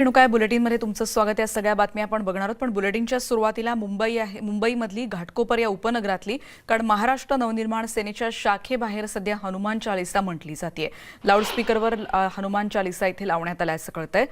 रेणुका बुलेटिनमध्ये तुमचं स्वागत या सगळ्या बातम्या आपण बघणार आहोत. पण बुलेटिनच्या सुरुवातीला मुंबई आहे मुंबईमधली घाटकोपर या उपनगरातली कारण महाराष्ट्र नवनिर्माण सेनेच्या शाखेबाहेर सध्या हनुमान चालिसा म्हटली जाते. लाऊडस्पीकरवर हनुमान चालिसा इथे लावण्यात आला असं कळतंय.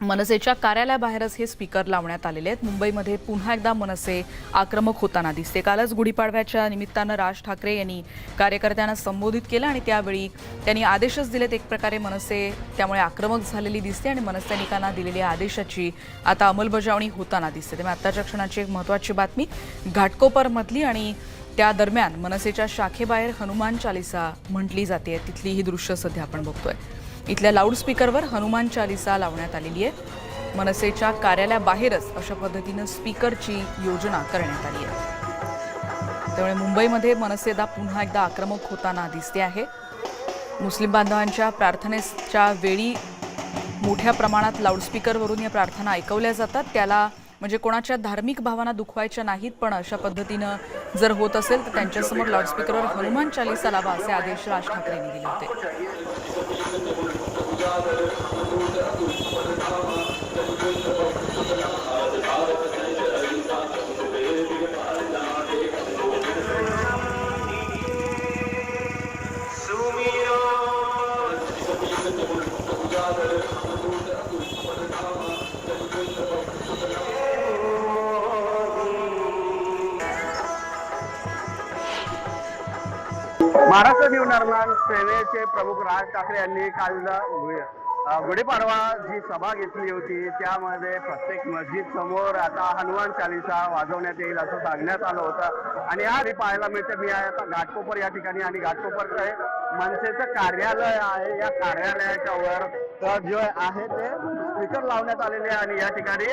मनसेच्या कार्यालयाबाहेरच हे स्पीकर लावण्यात आलेले आहेत. मुंबईमध्ये पुन्हा एकदा मनसे आक्रमक होताना दिसते. कालच गुढीपाडव्याच्या निमित्तानं राज ठाकरे यांनी कार्यकर्त्यांना संबोधित केलं आणि त्यावेळी त्यांनी आदेशच दिलेत. एक प्रकारे मनसे त्यामुळे आक्रमक झालेली दिसते आणि मनसैनिकांना दिलेल्या आदेशाची आता अंमलबजावणी होताना दिसते. त्यामुळे आत्ताच्या क्षणाची एक महत्त्वाची बातमी घाटकोपरमधली आणि त्या दरम्यान मनसेच्या शाखेबाहेर हनुमान चालिसा म्हटली जाते. तिथली ही दृश्य सध्या आपण बघतोय. इथल्या लाऊडस्पीकरवर हनुमान चालिसा लावण्यात आलेली आहे. मनसेच्या कार्यालयाबाहेरच अशा पद्धतीनं स्पीकरची योजना करण्यात आली आहे. त्यामुळे मुंबईमध्ये मनसेदा पुन्हा एकदा आक्रमक होताना दिसते आहे. मुस्लिम बांधवांच्या प्रार्थनेच्या वेळी मोठ्या प्रमाणात लाऊडस्पीकरवरून या प्रार्थना ऐकवल्या जातात. त्याला म्हणजे कोणाच्या धार्मिक भावना दुखवायच्या नाहीत पण अशा पद्धतीनं जर होत असेल तर त्यांच्यासमोर लाऊडस्पीकरवर हनुमान चालिसा लावा असे आदेश राज ठाकरे यांनी दिले होते. هذا الخروج أبوه महाराष्ट्र नवनिर्माण सेनेचे प्रमुख राज ठाकरे यांनी काल गुढीपाडवा जी सभा घेतली होती त्यामध्ये प्रत्येक मस्जिद समोर आता हनुमान चालिसा वाजवण्यात येईल असं सांगण्यात आलं होतं. आणि या आधी पाहायला मिळते मी आहे आता घाटकोपर या ठिकाणी आणि घाटकोपरचं हे मनसेचं कार्यालय आहे. या कार्यालयाच्या वर जे आहे ते स्पीकर लावण्यात आलेले आहे आणि या ठिकाणी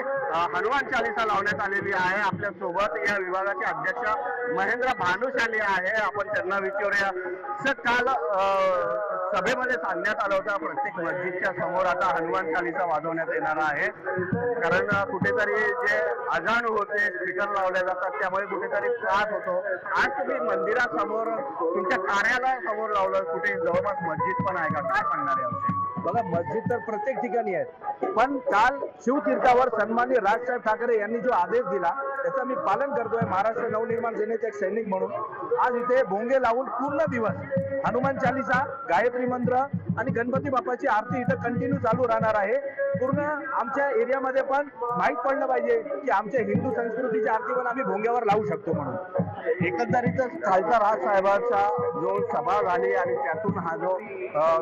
हनुमान चालिसा लावण्यात आलेली आहे. आपल्यासोबत या विभागाचे अध्यक्ष महेंद्र भानुशाली आहे. आपण त्यांना विचारूया. सर काल सभेमध्ये सांगण्यात आलं होतं प्रत्येक मस्जिदच्या समोर आता हनुमान चालिसा वाजवण्यात येणार आहे. कारण कुठेतरी जे अजाण होते स्पीकर लावले जातात त्यामुळे कुठेतरी त्रास होतो. आज तुम्ही मंदिरासमोर तुमच्या कार्यालयासमोर लावलं कुठे जवळपास मस्जिद पण आहे का? काय सांगणार आहे बघा मस्जिद तर प्रत्येक ठिकाणी आहेत पण काल शिवतीर्थावर सन्माननीय राजसाहेब ठाकरे यांनी जो आदेश दिला त्याचा मी पालन करतोय. महाराष्ट्र नवनिर्माण सेनेचे एक सैनिक म्हणून. आज इथे भोंगे लावून पूर्ण दिवस हनुमान चालिसा गायत्री मंत्र आणि गणपती बाप्पाची आरती इथं कंटिन्यू चालू राहणार आहे. पूर्ण आमच्या एरियामध्ये पण माहीत पडलं पाहिजे की आमच्या हिंदू संस्कृतीची आरती पण आम्ही भोंग्यावर लावू शकतो म्हणून. एकंदरीतच राज साहेबांचा जो सभा झाली आणि त्यातून हा जो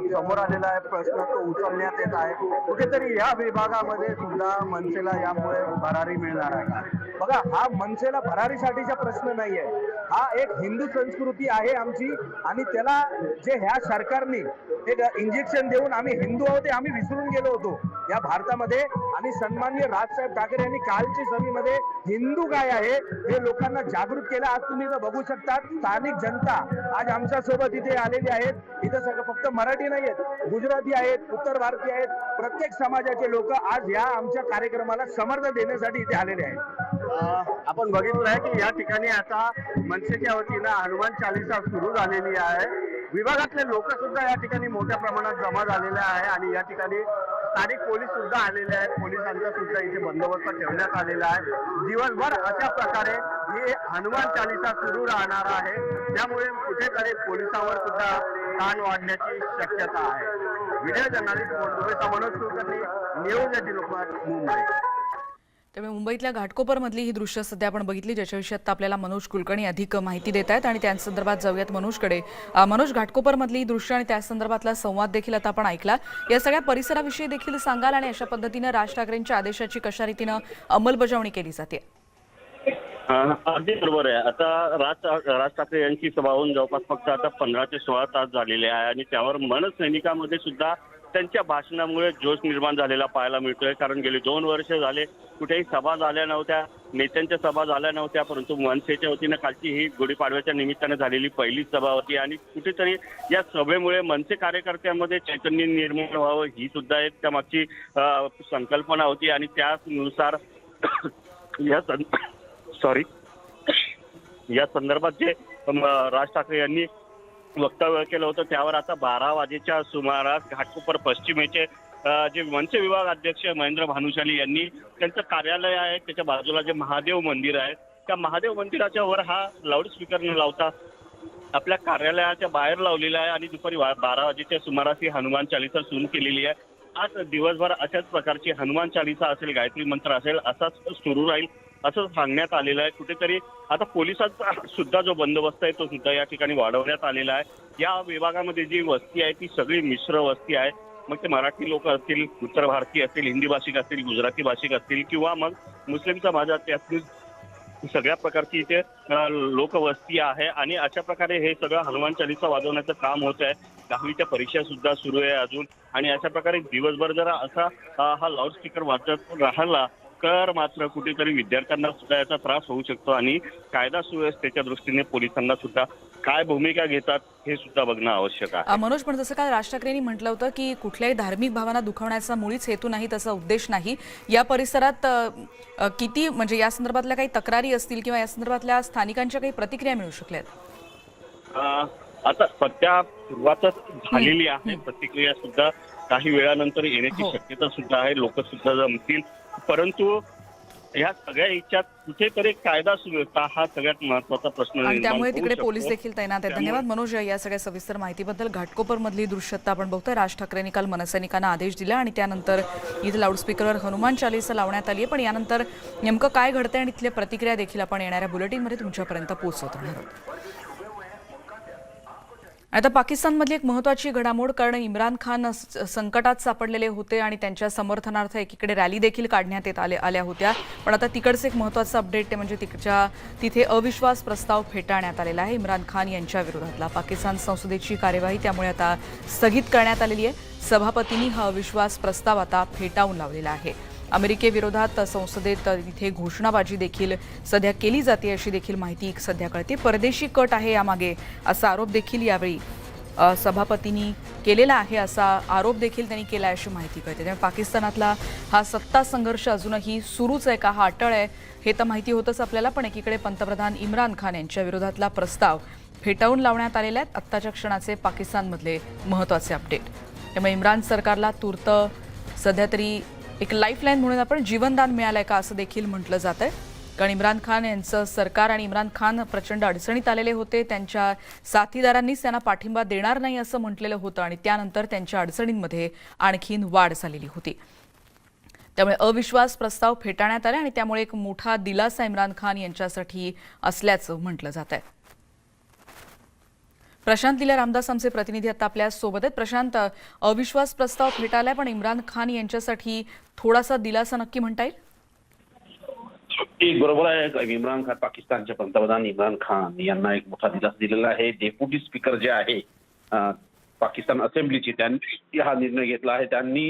समोर आलेला आहे प्रश्न उचलण्यात येत आहे कुठेतरी या विभागामध्ये सुद्धा मनसेला यामुळे भरारी मिळणार आहे. बघा हा मनसेला भरारीसाठीचा प्रश्न नाहीये. हा एक हिंदू संस्कृती आहे आमची आणि त्याला जे ह्या सरकारने एक इंजेक्शन देऊन आम्ही हिंदू आहोत आम्ही विसरून गेलो होतो या भारतामध्ये. आणि सन्मान्य राजसाहेब ठाकरे यांनी कालच्या सभेमध्ये हिंदू काय आहे हे लोकांना जागृत केलं. आज तुम्ही इथं बघू शकता स्थानिक जनता आज आमच्यासोबत इथे आलेली आहेत. इथं सगळं फक्त मराठी नाही आहेत गुजराती आहेत उत्तर भारतीय आहेत. प्रत्येक समाजाचे लोक आज या आमच्या कार्यक्रमाला समर्थन देण्यासाठी इथे आलेले आहेत. आपण बघितलं आहे की या ठिकाणी आता मनसेच्या वतीनं हनुमान चालिसा सुरू झालेली आहे. विभागातले लोक सुद्धा या ठिकाणी मोठ्या प्रमाणात जमा झालेले आहे आणि या ठिकाणी स्थानिक पोलीस सुद्धा आलेले आहेत. पोलिसांचा सुद्धा इथे बंदोबस्त ठेवण्यात आलेला आहे. दिवसभर अशा प्रकारे ही हनुमान चालिसा सुरू राहणार आहे. त्यामुळे कुठेतरी पोलिसांवर सुद्धा ताण वाढण्याची शक्यता आहे. Video journalist Manoj Kulkarni news eighteen Lokmat Mumbai. त्यामुळे मुंबईतल्या घाटकोपरमधली ही दृश्य सध्या आपण बघितली ज्याच्याविषयी आता आपल्याला मनोज कुलकर्णी अधिक माहिती देत आहेत आणि त्या संदर्भात जाऊयात मनोजकडे. मनोज घाटकोपरमधली ही दृश्य आणि त्या संदर्भातला संवाद देखील आता आपण ऐकला. या सगळ्या परिसराविषयी देखील सांगाल आणि अशा पद्धतीनं राज ठाकरेंच्या आदेशाची कशा रीतीनं अंमलबजावणी केली जाते? अगदी बरोबर आहे. आता राज राज ठाकरे यांची सभा होऊन जवळपास फक्त आता पंधरा ते सोळा तास झालेले आहे आणि त्यावर मनसैनिकामध्ये सुद्धा त्यांच्या भाषणामुळे जोश निर्माण झालेला पाहायला मिळतोय. कारण गेली दोन वर्ष झाले कुठेही सभा झाल्या नव्हत्या नेत्यांच्या सभा झाल्या नव्हत्या परंतु मनसेच्या वतीनं कालची ही गुढीपाडव्याच्या निमित्तानं झालेली पहिलीच सभा होती. आणि कुठेतरी या सभेमुळे मनसे कार्यकर्त्यांमध्ये चैतन्य निर्माण व्हावं ही सुद्धा एक त्यामागची मागची संकल्पना होती. आणि त्यानुसार या सं सॉरी या संदर्भात जे राज ठाकरे यांनी वक्तव्य केलं होतं. त्यावर आता बारा वाजेच्या सुमारास घाटकोपर पश्चिमेचे जे मनसे विभाग अध्यक्ष महेंद्र भानुशाली यांनी त्यांचं कार्यालय आहे. त्याच्या बाजूला जे महादेव मंदिर आहे त्या महादेव मंदिराच्या वर हा लाऊडस्पीकर न लावता आपल्या कार्यालयाच्या बाहेर लावलेला आहे आणि दुपारी बारा वाजेच्या सुमारास ही हनुमान चालिसा सुरू केलेली आहे. आज दिवसभर अशाच प्रकारची हनुमान चालिसा असेल गायत्री मंत्र असेल असाच सुरू राहील. असं सांगण्यात आलेलं आहे. कुठेतरी आता पोलिसांचा सुद्धा जो बंदोबस्त आहे तो सुद्धा या ठिकाणी वाढवण्यात आलेला आहे. या विभागामध्ये जी वस्ती आहे ती सगळी मिश्र वस्ती आहे. मग ते मराठी लोक असतील उत्तर भारतीय असतील हिंदी भाषिक असतील गुजराती भाषिक असतील किंवा मग मुस्लिम समाजाचे असतील सगळ्या प्रकारची इथे लोकवस्ती आहे. आणि अशा प्रकारे हे सगळं हनुमान चालीसा वाजवण्याचं काम होत आहे. दहावीच्या परीक्षा सुद्धा सुरू आहे अजून. आणि अशा प्रकारे दिवसभर जर असा हा लाऊडस्पीकर वाजत राहिला तर मात्र कुठेतरी विद्यार्थ्यांना सुद्धा याचा त्रास होऊ शकतो आणि कायदा सुव्यवस्थेच्या दृष्टीने पोलिसांना सुद्धा काय भूमिका घेतात हे सुद्धा बघणं आवश्यक आहे. मनोज पण जसं काल राज ठाकरेंनी म्हटलं होतं की कुठल्याही धार्मिक भावना दुखावण्याचा मुळीच हेतू नाही तसा उद्देश नाही. या परिसरात किती म्हणजे या संदर्भातल्या काही तक्रारी असतील किंवा या संदर्भातल्या स्थानिकांच्या काही प्रतिक्रिया मिळू शकल्यात? आता सध्या सुरुवातच झालेली आहे. प्रतिक्रिया सुद्धा काही वेळानंतर येण्याची हो. शक्यता सुद्धा आहे. लोक सुद्धा जमतील. परंतु ह्या सगळ्या इच्छात कुठेतरी कायदा सुव्यवस्था हा सगळ्यात महत्त्वाचा प्रश्न आणि त्यामुळे तिकडे. पोलीस देखील तैनात आहेत. धन्यवाद मनोज या सगळ्या सविस्तर माहितीबद्दल. घाटकोपर मधली दृश्यता आपण बघतोय. राज ठाकरेंनी काल मनसैनिकांना आदेश दिला आणि त्यानंतर इथे लाऊडस्पीकरवर हनुमान चालीसा लावण्यात आली आहे पण यानंतर नेमकं काय घडतंय आणि इथल्या प्रतिक्रिया देखील आपण येणाऱ्या बुलेटिनमध्ये तुमच्यापर्यंत पोहोचवत. राहणार आहोत आता पाकिस्तानमधली एक महत्वाची घडामोड कारण इम्रान खान संकटात सापडलेले होते आणि त्यांच्या समर्थनार्थ एकीकडे रॅली देखील काढण्यात येत आले आल्या होत्या. पण आता तिकडचं एक महत्वाचं अपडेट ते म्हणजे तिकडच्या तिथे अविश्वास प्रस्ताव फेटाळण्यात आलेला आहे. इम्रान खान यांच्या विरोधातला पाकिस्तान संसदेची कार्यवाही त्यामुळे आता स्थगित करण्यात आलेली आहे. सभापतींनी हा अविश्वास प्रस्ताव आता फेटाळून लावलेला आहे. अमेरिकेविरोधात संसदेत इथे घोषणाबाजी देखील सध्या केली जाते अशी देखील माहिती सध्या कळते. परदेशी कट आहे यामागे असा आरोप देखील यावेळी सभापतींनी केलेला आहे असा आरोप देखील त्यांनी केला आहे अशी माहिती कळते. त्यामुळे पाकिस्तानातला हा सत्ता संघर्ष अजूनही सुरूच आहे का? हा अटळ आहे हे तर माहिती होतंच आपल्याला पण एकीकडे पंतप्रधान इम्रान खान यांच्या विरोधातला प्रस्ताव फेटाळून लावण्यात आलेला आहेत. आत्ताच्या क्षणाचे पाकिस्तानमधले महत्त्वाचे अपडेट. त्यामुळे इम्रान सरकारला तूर्त सध्या तरी एक लाईफलाईन म्हणून आपण जीवनदान मिळालंय का असं देखील म्हटलं जात आहे कारण इम्रान खान यांचं सरकार आणि इम्रान खान प्रचंड अडचणीत आलेले होते. त्यांच्या साथीदारांनीच त्यांना पाठिंबा देणार नाही असं म्हटलेलं होतं आणि त्यानंतर त्यांच्या अडचणींमध्ये आणखीन वाढ झालेली होती. त्यामुळे अविश्वास प्रस्ताव फेटाळण्यात आले आणि त्यामुळे एक मोठा दिलासा इम्रान खान यांच्यासाठी असल्याचं म्हटलं जात आहे प्रशांत दिल्या रामदास आमचे प्रतिनिधी आता आपल्यासोबत आहेत. प्रशांत अविश्वास प्रस्ताव फेटाळलाय पण इम्रान खान यांच्यासाठी थोडासा दिलासा नक्की म्हणता येईल? एक बरोबर आहे. इम्रान खान पाकिस्तानचे पंतप्रधान इम्रान खान यांना एक मोठा दिलासा दिलेला आहे. डेप्युटी स्पीकर जे आहे पाकिस्तान असेंब्लीचे त्यांनी हा निर्णय घेतला आहे. त्यांनी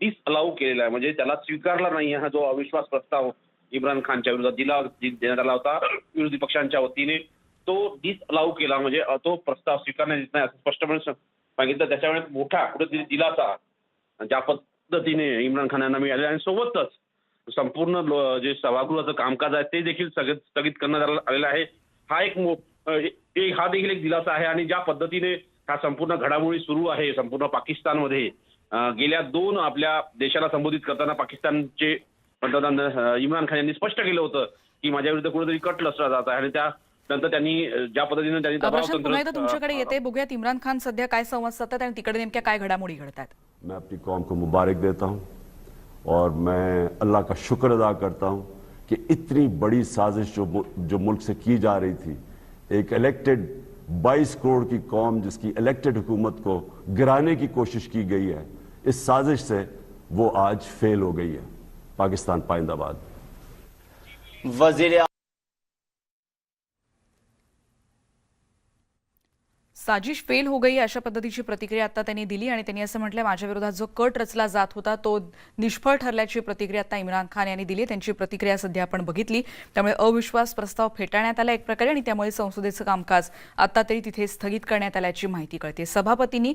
डिस अलाऊ केलेला आहे. म्हणजे त्याला स्वीकारला नाही हा जो अविश्वास प्रस्ताव इम्रान खानच्या विरोधात दिला देण्यात आला होता. विरोधी पक्षांच्या वतीने तो डिसअलाऊ केला. म्हणजे तो प्रस्ताव स्वीकारण्यात येत नाही असं स्पष्टपणे सांगितलं त्याच्यामुळे मोठा कुठेतरी दिलासा. ज्या पद्धतीने इम्रान खान यांना मिळाले. आणि सोबतच संपूर्ण जे सभागृहाचं कामकाज आहे ते देखील स्थगित स्थगित करण्यात आलेलं आहे. हा एक मो- हा देखील एक दिलासा आहे. आणि ज्या पद्धतीने ह्या संपूर्ण घडामोडी सुरू आहे संपूर्ण पाकिस्तानमध्ये गेल्या दोन आपल्या देशाला संबोधित करताना पाकिस्तानचे पंतप्रधान इम्रान खान यांनी स्पष्ट केलं होतं की माझ्या विरुद्ध कुठेतरी कट लसला जात आहे. आणि त्या त्यानंतर त्यांनी ज्या पद्धतीने त्यांनी पुन्हा एकदा तुमच्याकडे येते. बघूयात इम्रान खान सध्या काय संवाद साधतात आणि तिकडे नेमक्या काय घडामोडी घडतात. मैं अपनी कौम को मुबारक देता हूँ और मैं अल्लाह का शुक्र अदा करता हूँ कि इतनी बड़ी साजिश जो जो मुल्क से की जा रही थी एक इलेक्टेड 22 करोड़ की कौम जिसकी इलेक्टेड हुकूमत को गिराने की कोशिश की गई है इस साजिश से वो आज फेल हो गई है। पाकिस्तान पाइंदाबाद। वज़ीर साजिश फेल हो गई अशा पद्धतीची प्रतिक्रिया आता त्यांनी दिली आणि त्यांनी असं म्हटलं माझ्या विरोधात जो कट रचला जात होता तो निष्फळ ठरल्याची प्रतिक्रिया आता इम्रान खान यांनी दिली त्यांची प्रतिक्रिया सध्या आपण बघितली. त्यामुळे अविश्वास प्रस्ताव फेटाळण्यात आला एक प्रकारे आणि त्यामुळे संसदेचं कामकाज आता तरी तिथे स्थगित करण्यात आल्याची माहिती कळते. सभापतींनी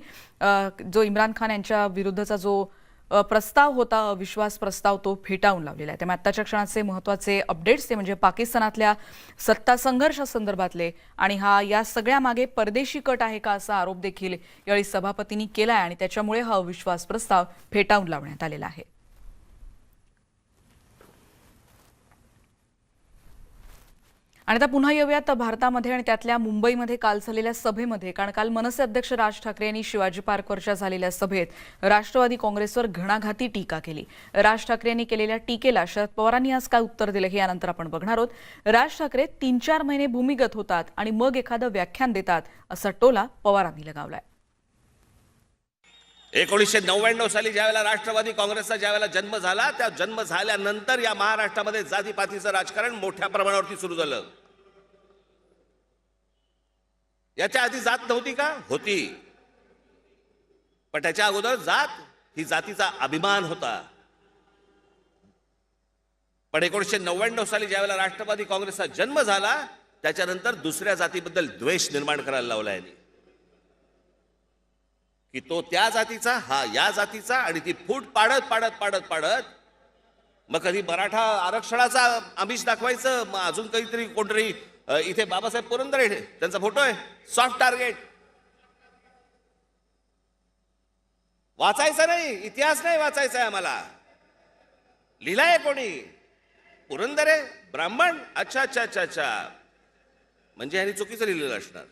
जो इम्रान खान यांच्या विरुद्धचा जो प्रस्ताव होता अविश्वास प्रस्ताव तो फेटाळून लावलेला आहे. त्यामुळे आत्ताच्या क्षणाचे महत्त्वाचे अपडेट्स ते म्हणजे पाकिस्तानातल्या सत्ता संघर्षासंदर्भातले आणि हा या सगळ्या मागे परदेशी कट आहे का असा आरोप देखील यावेळी सभापतींनी केला आहे आणि त्याच्यामुळे हा अविश्वास प्रस्ताव फेटाळून लावण्यात आलेला आहे. आणि आता पुन्हा येऊयात भारतामध्ये आणि त्यातल्या मुंबईमध्ये काल झालेल्या सभेमध्ये कारण काल मनसे अध्यक्ष राज ठाकरे यांनी शिवाजी पार्कवरच्या झालेल्या सभेत राष्ट्रवादी काँग्रेसवर घणाघाती टीका केली. राज ठाकरे यांनी केलेल्या टीकेला शरद पवारांनी आज काय उत्तर दिलं हे यानंतर आपण बघणार आहोत. राज ठाकरे तीन चार महिने भूमिगत होतात आणि मग एखादं व्याख्यान देतात असा टोला पवारांनी लगावलाय. एकोणीसशे नव्याण्णव साली ज्यावेळेला राष्ट्रवादी काँग्रेसचा ज्यावेळेला जन्म झाला त्या जन्म झाल्यानंतर या महाराष्ट्रामध्ये जातीपातीचं राजकारण मोठ्या प्रमाणावरती सुरू झालं. याच्या आधी जात नव्हती का? होती. पण त्याच्या अगोदर जात ही जातीचा अभिमान होता. पण एकोणीसशे नव्याण्णव साली ज्यावेळेला राष्ट्रवादी काँग्रेसचा जन्म झाला त्याच्यानंतर दुसऱ्या जातीबद्दल द्वेष निर्माण करायला लावला यांनी. की तो त्या जातीचा हा या जातीचा आणि ती फूट पाडत पाडत पाडत पाडत मग कधी मराठा आरक्षणाचा आमिष दाखवायचं मग अजून काहीतरी कोणतरी इथे बाबासाहेब पुरंदरे त्यांचा फोटो आहे. सॉफ्ट टार्गेट वाचायचा नाही इतिहास नाही वाचायचा आहे आम्हाला. लिहिलाय कोणी? पुरंदरे ब्राह्मण? अच्छा अच्छा अच्छा अच्छा. म्हणजे यांनी चुकीचं लिहिलेलं असणार.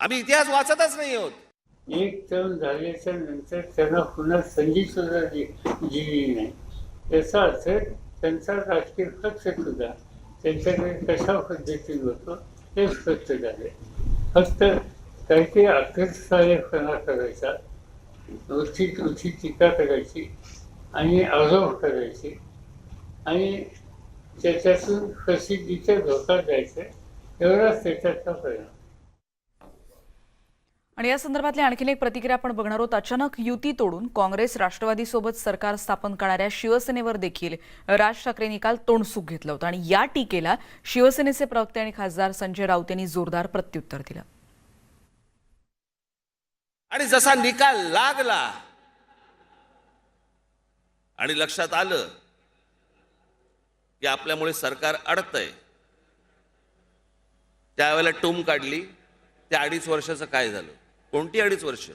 आम्ही इतिहास वाचतच नाही आहोत. एक टर्म झाल्याच्यानंतर त्यांना पुन्हा संधी सुद्धा दिली नाही. याचा अर्थ त्यांचा राजकीय पक्ष सुद्धा त्यांच्याकडे कशा पद्धतीने होतो हे स्पष्ट झाले. फक्त काही काही करायचा उचित उचित टीका करायची आणि आरोप करायची आणि त्याच्यातून प्रसिद्धीचा धोका द्यायचा एवढाच त्याच्यातला परिणाम. आणि या संदर्भातली आणखीन एक प्रतिक्रिया आपण बघणार आहोत. अचानक युती तोडून काँग्रेस राष्ट्रवादीसोबत सरकार स्थापन करणाऱ्या शिवसेनेवर देखील राज ठाकरेंनी काल तोंडसुख घेतलं होतं. आणि या टीकेला शिवसेनेचे प्रवक्ते आणि खासदार संजय राऊत यांनी जोरदार प्रत्युत्तर दिलं. आणि जसा निकाल लागला आणि लक्षात आलं की आपल्यामुळे सरकार अडतंय त्यावेळेला टूम काढली त्या अडीच वर्षाचं काय झालं? कोणती अडीच वर्ष?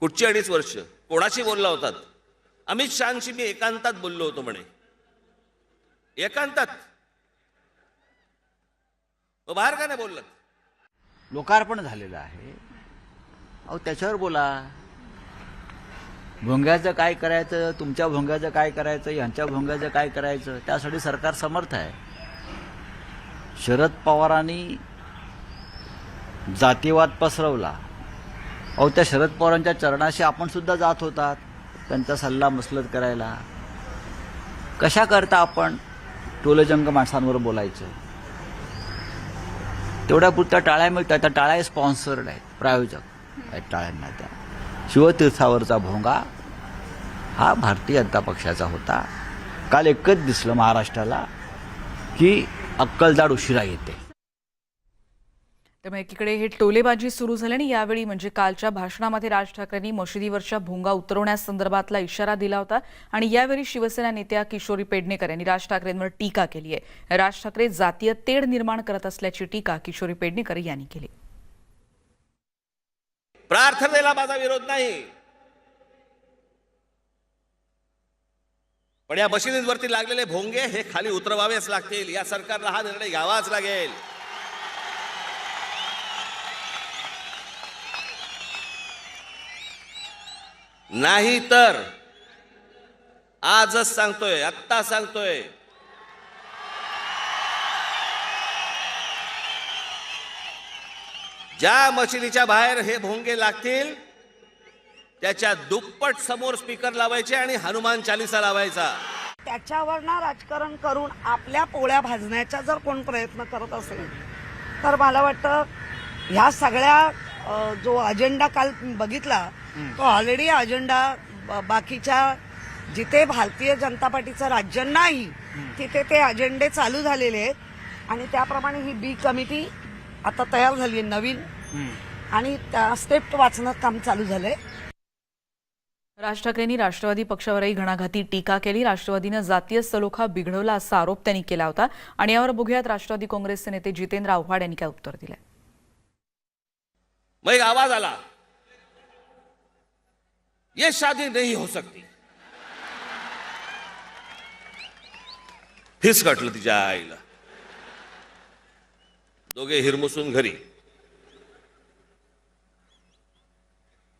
कुठची अडीच वर्ष? कोणाशी बोलला होतात? अमित शहाशी मी एकांतात बोललो होतो म्हणे. एकांतात? बाहेर का नाही बोललात? लोकार्पण झालेलं आहे. अहो त्याच्यावर बोला. भोंग्याचं काय करायचं? तुमच्या भोंग्याचं काय करायचं? यांच्या भोंग्याचं काय करायचं? त्यासाठी सरकार समर्थ आहे. शरद पवारांनी जातीवाद पसरवला. अहो त्या शरद पवारांच्या चरणाशी आपण सुद्धा जात होतात त्यांचा सल्ला मसलत करायला. कशा करता आपण टोलजंग माणसांवर बोलायचं? तेवढ्या पुरत्या टाळ्या मिळतात. त्या टाळ्या स्पॉन्सर्ड आहेत प्रायोजक आहेत टाळ्यांना त्या. शिवतीर्थावरचा भोंगा हा भारतीय जनता पक्षाचा होता. काल एकच दिसलं महाराष्ट्राला की अक्कलदाड उशिरा येते. त्यामुळे एकीकडे हे टोलेबाजी सुरू झाली आणि यावेळी म्हणजे कालच्या भाषणामध्ये राज ठाकरेंनी मशिदीवरच्या भोंगा उतरवण्यासंदर्भातला इशारा दिला होता. आणि यावेळी शिवसेना नेत्या किशोरी पेडणेकर यांनी राज ठाकरेंवर टीका केली आहे. राज ठाकरे जातीय तेढ निर्माण करत असल्याची टीका किशोरी पेडणेकर यांनी केली. प्रार्थनेला माझा विरोध नाही. पण या मशिदींवरती लागलेले भोंगे हे खाली उतरवावेच लागतील. या सरकारला हा निर्णय घ्यावाच लागेल. नाही तर आजच सांगतोय आत्ता सांगतोय. ज्या मशिदीच्या बाहेर हे भोंगे लागतील त्याच्या दुप्पट समोर स्पीकर लावायचे आणि हनुमान चालिसा लावायचा. त्याच्यावर ना राजकारण करून आपल्या पोळ्या भाजण्याचा जर कोण प्रयत्न करत असेल तर मला वाटतं ह्या सगळ्या जो अजेंडा काल बघितला तो ऑलरेडी अजेंडा बाकीच्या जिथे भारतीय जनता पार्टीचं राज्य नाही तिथे ते अजेंडे चालू झालेले आहेत. आणि त्याप्रमाणे ही बी कमिटी आता तयार झाली आहे नवीन. आणि त्या स्क्रिप्ट वाचणं काम चालू झालंय. राज ठाकरेंनी राष्ट्रवादी पक्षावरही घणाघाती टीका केली. राष्ट्रवादीनं जातीय सलोखा बिघडवला असा आरोप त्यांनी केला होता. आणि यावर बघूयात राष्ट्रवादी काँग्रेसचे नेते जितेंद्र आव्हाड यांनी काय उत्तर दिलंय. मग एक आवाज आला. ये शादी नहीं हो सकती. फिसकटलं तिच्या आईला. दोघे हिरमुसून घरी.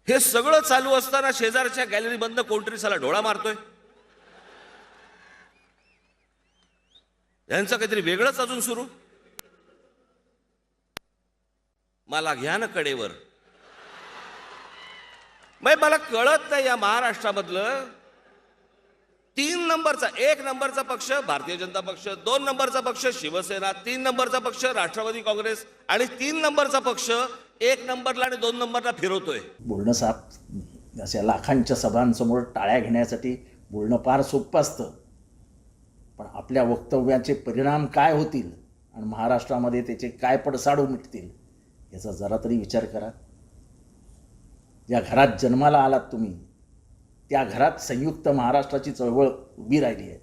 हे सगळं चालू असताना शेजारच्या गॅलरी बंद कोणतरी साला डोळा मारतोय. यांचं काहीतरी वेगळंच अजून सुरू. मला घ्या ना कडेवर. मला कळत नाही या महाराष्ट्रामधलं. तीन नंबरचा एक नंबरचा पक्ष भारतीय जनता पक्ष दोन नंबरचा पक्ष शिवसेना तीन नंबरचा पक्ष राष्ट्रवादी काँग्रेस आणि तीन नंबरचा पक्ष एक नंबरला आणि दोन नंबरला फिरवतोय. बोलणं साप अशा लाखांच्या सभांसमोर टाळ्या घेण्यासाठी बोलणं फार सोपं असतं. पण आपल्या वक्तव्याचे परिणाम काय होतील आणि महाराष्ट्रामध्ये त्याचे काय पडसाड उमटतील याचा जरा तरी विचार करा. ज्या घरात जन्माला आलात तुम्ही त्या घरात संयुक्त महाराष्ट्राची चळवळ उभी राहिली आहे.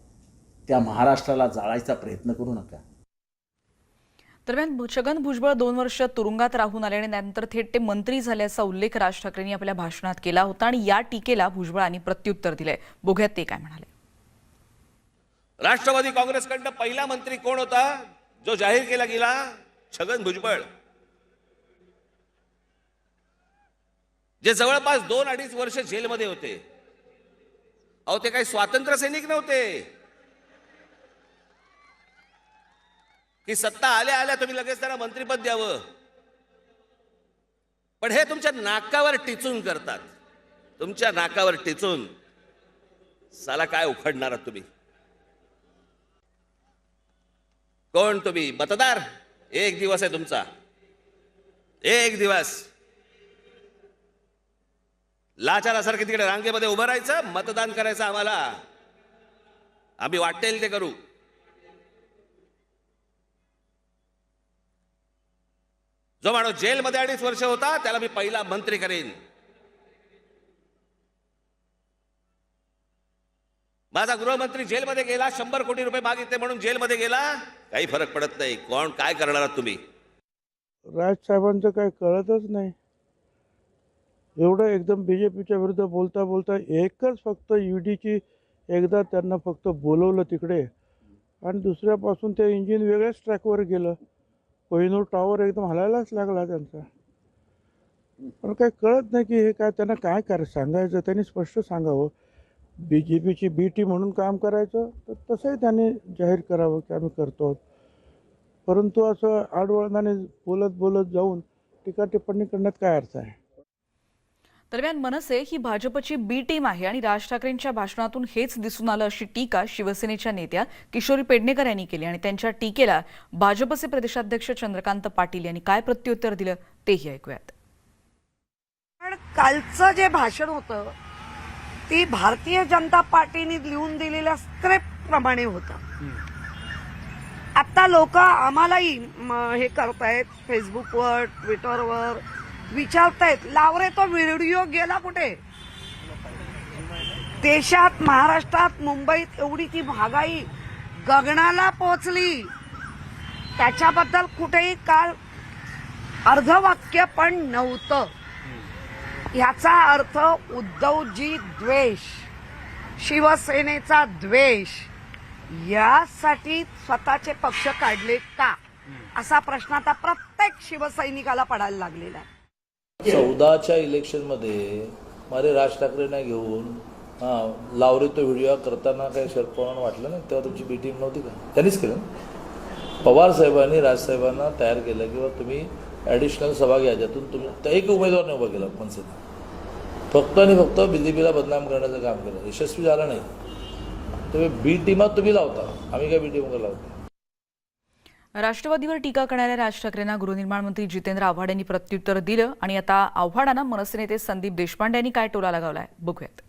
त्या महाराष्ट्राला जाळायचा प्रयत्न करू नका. दरम्यान छगन भुजबळ दोन वर्ष तुरुंगात राहून आले आणि त्यानंतर थेट ते मंत्री झाल्याचा उल्लेख राज ठाकरेंनी आपल्या भाषणात केला होता आणि या टीकेला भुजबळांनी प्रत्युत्तर दिलंय. बघूयात ते काय म्हणाले. राष्ट्रवादी काँग्रेसकडनं पहिला मंत्री कोण होता? जो जाहीर केला गेला छगन भुजबळ. जे जवळपास दोन अडीच वर्ष जेलमध्ये होते. अहो ते काही स्वातंत्र्य सैनिक नव्हते. की सत्ता आल्या आल्या तुम्ही लगेच त्यांना मंत्रीपद द्यावं. पण हे तुमच्या नाकावर टिचून करतात. तुमच्या नाकावर टिचून. साला काय उखडणार तुम्ही? कोण तुम्ही? मतदार? एक दिवस आहे तुमचा. एक दिवस. लाचारासारखे तिकडे रांगेमध्ये उभं राहायचं मतदान करायचं आम्हाला. आम्ही वाटेल ते करू. जो माणूस जेलमध्ये अडीच वर्ष होता त्याला मी पहिला मंत्री करेन. माझा गृहमंत्री जेलमध्ये गेला शंभर कोटी रुपये मागितले म्हणून जेलमध्ये गेला काही फरक पडत नाही. कोण काय करणार आहात तुम्ही? राजसाहेबांचं काही कळतच नाही. एवढं एकदम बी जे पीच्या विरुद्ध बोलता बोलता एकच फक्त ईडीची एकदा त्यांना फक्त बोलवलं तिकडे. आणि दुसऱ्यापासून ते इंजिन वेगळ्याच ट्रॅकवर गेलं. कोहिनूर टॉवर एकदम हलायलाच लागला त्यांचा. पण काही कळत नाही की हे काय त्यांना काय कर सांगायचं त्यांनी स्पष्ट सांगावं. बी जे पीची बी टी म्हणून काम करायचं तर तसंही त्यांनी जाहीर करावं की आम्ही करतो आहोत. परंतु असं आडवळणाने बोलत बोलत जाऊन टीका टिप्पणी करण्यात काय अर्थ आहे? दरम्यान मनसे ही भाजपची बी टीम आहे आणि राज ठाकरेंच्या भाषणातून हेच दिसून आलं अशी टीका शिवसेनेच्या नेत्या किशोरी पेडणेकर यांनी केली आणि त्यांच्या टीकेला भाजपचे प्रदेशाध्यक्ष चंद्रकांत पाटील यांनी काय प्रत्युत्तर दिलं तेही ऐकूयात. पण कालचं जे भाषण होतं ती भारतीय जनता पार्टीने लिहून दिलेल्या स्क्रिप्ट प्रमाणे होतं. आता लोक आम्हालाही हे करतायत फेसबुकवर ट्विटरवर विचारतायत लावरे तो व्हिडिओ गेला कुठे? देशात महाराष्ट्रात मुंबईत एवढी ती महागाई गगनाला पोचली त्याच्याबद्दल कुठेही काल अर्धवाक्य पण नव्हतं. ह्याचा अर्थ उद्धवजी द्वेष शिवसेनेचा द्वेष. यासाठी स्वतःचे पक्ष काढले का? असा प्रश्न आता प्रत्येक शिवसैनिकाला पडायला लागलेला आहे. चौदाच्या इलेक्शनमध्ये मारे राज ठाकरेंना घेऊन हां लावरे तो व्हिडिओ करताना काही शरद पवारांना वाटलं नाही तेव्हा तुमची बी टीम नव्हती का? त्यांनीच केलं. पवार साहेबांनी राजसाहेबांना तयार केलं किंवा तुम्ही ॲडिशनल सभा घ्या ज्यातून तुम्ही त्या एक उमेदवार नाही उभा केला मनसेने. फक्त आणि फक्त बी जे पीला बदनाम करण्याचं काम केलं. यशस्वी झालं नाही. तुम्ही बी टीमात तुम्ही लावता. आम्ही काय बी टीम लावतो राष्ट्रवादीवर टीका करणाऱ्या राज ठाकरेंना गृहनिर्माण मंत्री जितेंद्र आव्हाड यांनी प्रत्युत्तर दिलं आणि आता आव्हाडांना मनसे नेते संदीप देशपांडे यांनी काय टोला लगावलाय? बघूयात.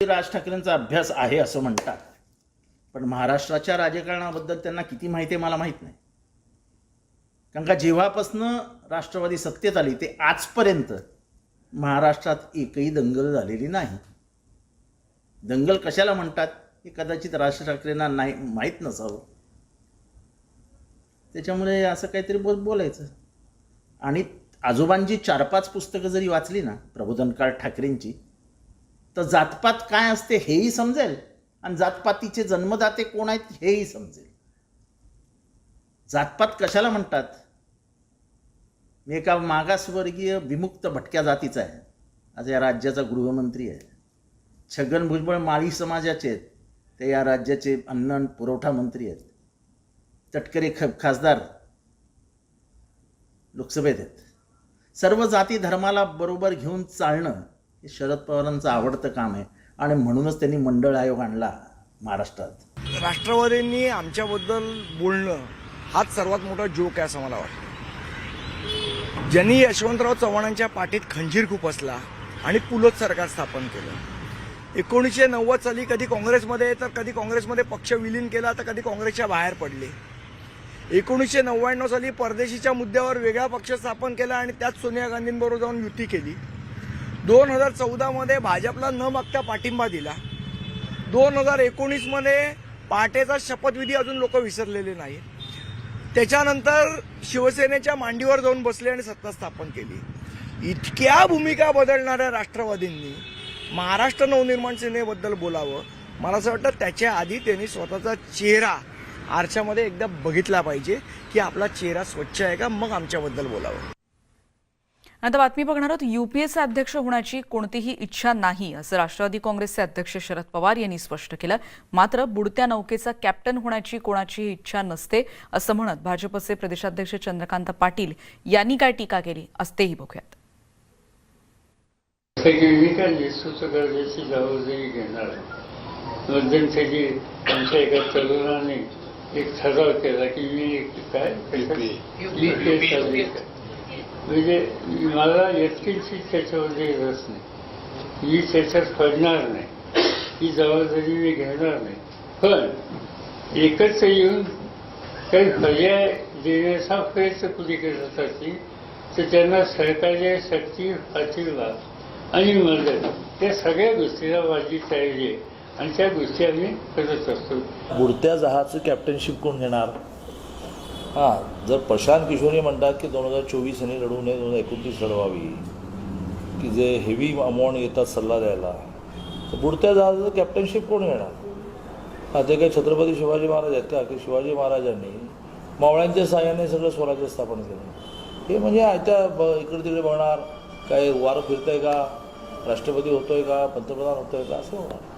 राज ठाकरेंचा अभ्यास आहे असं म्हणतात. पण महाराष्ट्राच्या राजकारणाबद्दल त्यांना किती माहिती आहे मला माहीत नाही. कारण का जेव्हापासनं राष्ट्रवादी सत्तेत आली ते आजपर्यंत महाराष्ट्रात एकही दंगल झालेली नाही. दंगल कशाला म्हणतात? हे कदाचित राज ठाकरेंना नाही माहीत नसावं. त्याच्यामुळे असं काहीतरी बोल बोलायचं. आणि आजोबांची चार पाच पुस्तकं जरी वाचली ना प्रबोधनकार ठाकरेंची तर जातपात काय असते हेही समजेल आणि जातपातीचे जन्मदाते कोण आहेत हेही समजेल. जातपात कशाला म्हणतात? मी एका मागासवर्गीय विमुक्त भटक्या जातीचा आहे. आज या राज्याचा गृहमंत्री आहे. छगन भुजबळ माळी समाजाचे आहेत. ते या राज्याचे अन्न पुरवठा मंत्री आहेत. तटकरे ख खासदार लोकसभेत आहेत. सर्व जाती धर्माला बरोबर घेऊन चालणं हे शरद पवारांचं आवडतं काम आहे. आणि म्हणूनच त्यांनी मंडळ आयोग आणला महाराष्ट्रात. राष्ट्रवादींनी आमच्याबद्दल बोलणं हाच सर्वात मोठा जोक आहे असं मला वाटतं. ज्यांनी यशवंतराव चव्हाणांच्या पाठीत खंजीर खुपसला आणि पुलत सरकार स्थापन केलं. एकोणीसशे नव्वद साली कधी काँग्रेसमध्ये तर कधी काँग्रेसमध्ये पक्ष विलीन केला तर कधी काँग्रेसच्या बाहेर पडले. एकोणीसशे नव्याण्णव साली परदेशीच्या मुद्द्यावर वेगळा पक्ष स्थापन केला आणि त्यात सोनिया गांधींबरोबर जाऊन युती केली. दोन हजार चौदामध्ये भाजपला न मागता पाठिंबा दिला. दोन हजार एकोणीसमध्ये पहाटेचा शपथविधी अजून लोक विसरलेले नाही त्याच्यानंतर शिवसेनेच्या मांडीवर जाऊन बसले आणि सत्ता स्थापन केली. इतक्या भूमिका बदलणाऱ्या राष्ट्रवादींनी महाराष्ट्र नवनिर्माण सेनेबद्दल बोलावं. मला असं वाटतं त्याच्या आधी त्यांनी स्वतःचा चेहरा आरशामध्ये एकदा बघितला पाहिजे की आपला चेहरा स्वच्छ आहे का? मग आमच्याबद्दल बोलावं. आता बातमी बघणार आहोत. युपीएचे अध्यक्ष होण्याची कोणतीही इच्छा नाही असं राष्ट्रवादी काँग्रेसचे अध्यक्ष शरद पवार यांनी स्पष्ट केलं. मात्र बुडत्या नौकेचा कॅप्टन होण्याची कोणाचीही इच्छा नसते असं म्हणत भाजपचे प्रदेशाध्यक्ष चंद्रकांत पाटील यांनी काय टीका केली असतेही बघूयात. घेणार एका ठराव केला की मी एक काय. म्हणजे मला व्यक्तींची त्याच्यामध्ये रस नाही. मी त्याच्यात पडणार नाही. ही जबाबदारी मी घेणार नाही. पण एकत्र येऊन काही पर्याय देण्याचा प्रयत्न कुणी करत असतील तर त्यांना सरकारी शक्ती पाठिंबा आणि मदत या सगळ्या गोष्टीला माझी तयारी आहे. आणि त्या गोष्टी आम्ही करत असतो. बुडत्या जहाजचं कॅप्टनशिप कोण घेणार? हां जर प्रशांत किशोरी म्हणतात की दोन हजार चोवीस आणि लढवू नये दोन हजार एकोणतीस लढवावी की जे हेवी अमाऊंट येतात सल्ला द्यायला. तर बुडत्या जहाजाचं कॅप्टनशिप कोण घेणार? हां ते काही छत्रपती शिवाजी महाराज आहेत का? की शिवाजी महाराजांनी मावळ्यांच्या साह्याने सगळं स्वराज्य स्थापन केलं. हे म्हणजे आयत्या ब इकडे तिकडे बघणार. काय वारं फिरतंय का? राष्ट्रपती होतोय का? पंतप्रधान होतोय का? असं होणार.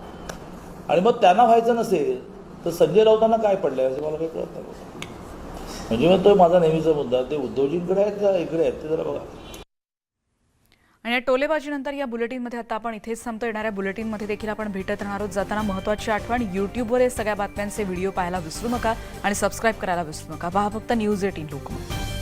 आणि मग त्यांना व्हायचं नसेल तर संजय राऊतांना काय पडलंय असं मला काही कळत नाही. म्हणजे मग तो माझा नेहमीचा मुद्दा ते उद्धवजींकडे आहेत का इकडे आहेत ते जरा बघा. आणि या टोलेबाजीनंतर या बुलेटिनमध्ये आता आपण इथेच थांबतो. येणाऱ्या बुलेटिनमध्ये देखील आपण भेटत राहणार आहोत. जाताना महत्त्वाची आठवण यूट्यूबवर हे सगळ्या बातम्यांचे व्हिडिओ पाहायला विसरू नका आणि सबस्क्राईब करायला विसरू नका. पहा फक्त न्यूज एटीन लोकमत.